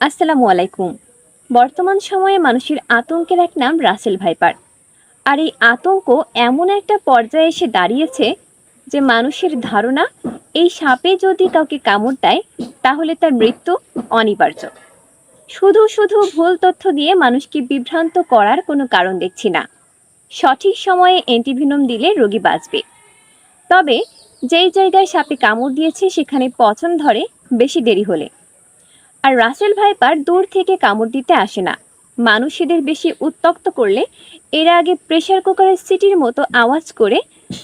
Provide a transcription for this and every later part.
আসসালামু আলাইকুম। বর্তমান সময়ে মানুষের আতঙ্কের এক নাম রাসেল ভাইপার। আর এই আতঙ্ক এমন একটা পর্যায়ে এসে দাঁড়িয়েছে যে মানুষের ধারণা, এই সাপে যদি কাউকে কামড় দেয়, তাহলে তার মৃত্যু অনিবার্য। শুধু শুধু ভুল তথ্য দিয়ে মানুষকে বিভ্রান্ত করার কোনো কারণ দেখছি না। সঠিক সময়ে অ্যান্টিভিনম দিলে রোগী বাঁচবে। তবে যেই জায়গায় সাপে কামড় দিয়েছে, সেখানে পচন ধরে বেশি দেরি হলে। আর রাসেল ভাইপার দূর থেকে কামড় দিতে আসে না। মানুষেদের বেশি উত্তক্ত করলে এরা আগে প্রেসার কুকারের সিটির মতো আওয়াজ করে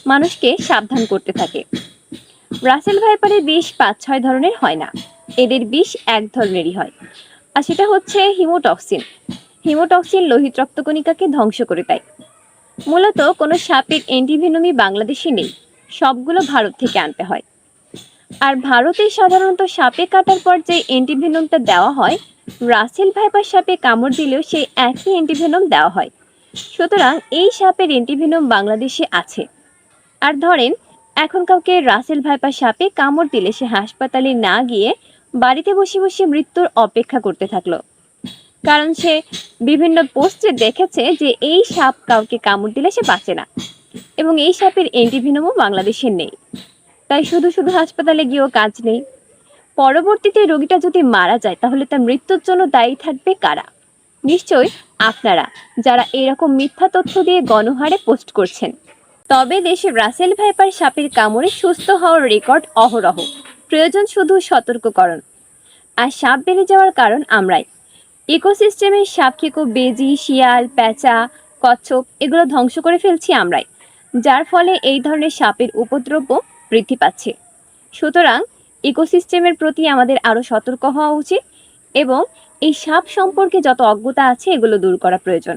মানুষকে সাবধান করতে থাকে। রাসেল ভাইপারের বিষ পাঁচ ছয় ধরনের হয় না। এদের বিষ এক ধরনেরই হয়। আর সেটা হচ্ছে হিমোটক্সিন। হিমোটক্সিন লোহিত রক্তকণিকাকে ধ্বংস করে দেয়। মূলত কোনো সাপের অ্যান্টিভেনমি বাংলাদেশে নেই। সবগুলো ভারত থেকে আনতে হয়। আর ভারতে সাধারণত সাপে কাটার পর যে অ্যান্টিভেনমটা দেওয়া হয়, রাসেল ভাইপার সাপে কামড় দিলেও সেই একই অ্যান্টিভেনম দেওয়া হয়। সুতরাং এই সাপের অ্যান্টিভেনম বাংলাদেশে আছে। আর ধরেন, এখন কাউকে রাসেল ভাইপার সাপে কামড় দিলে সে হাসপাতালে না গিয়ে বাড়িতে বসে বসে মৃত্যুর অপেক্ষা করতে থাকল। কারণ সে বিভিন্ন পোস্টে দেখেছে যে এই সাপ কাউকে কামড় দিলে সে বাঁচে না। এবং এই সাপের অ্যান্টিভেনমও বাংলাদেশে নেই। তাই শুধু শুধু হাসপাতালে গিয়েও কাজ নেই। পরবর্তীতে রোগীটা যদি মারা যায়, তাহলে তার মৃত্যুর জন্য দায়ী থাকবে কারা? নিশ্চয়ই আপনারা, যারা এরকম মিথ্যা তথ্য দিয়ে গণহারে পোস্ট করছেন। তবে দেশে রাসেল ভাইপার সাপের কামড়ে সুস্থ হওয়ার রেকর্ড অহরহ। প্রয়োজন শুধু সতর্ককরণ। আর সাপ বেড়ে যাওয়ার কারণ আমরাই। ইকোসিস্টেমে সাপ খেকো, বেজি, শিয়াল, প্যাঁচা, কচ্ছপ, এগুলো ধ্বংস করে ফেলছি আমরাই। যার ফলে এই ধরনের সাপের উপদ্রব বৃদ্ধি পাচ্ছে। সুতরাং ইকোসিস্টেমের প্রতি আমাদের আরও সতর্ক হওয়া উচিত এবং এই সাপ সম্পর্কে যত অজ্ঞতা আছে, এগুলো দূর করা প্রয়োজন।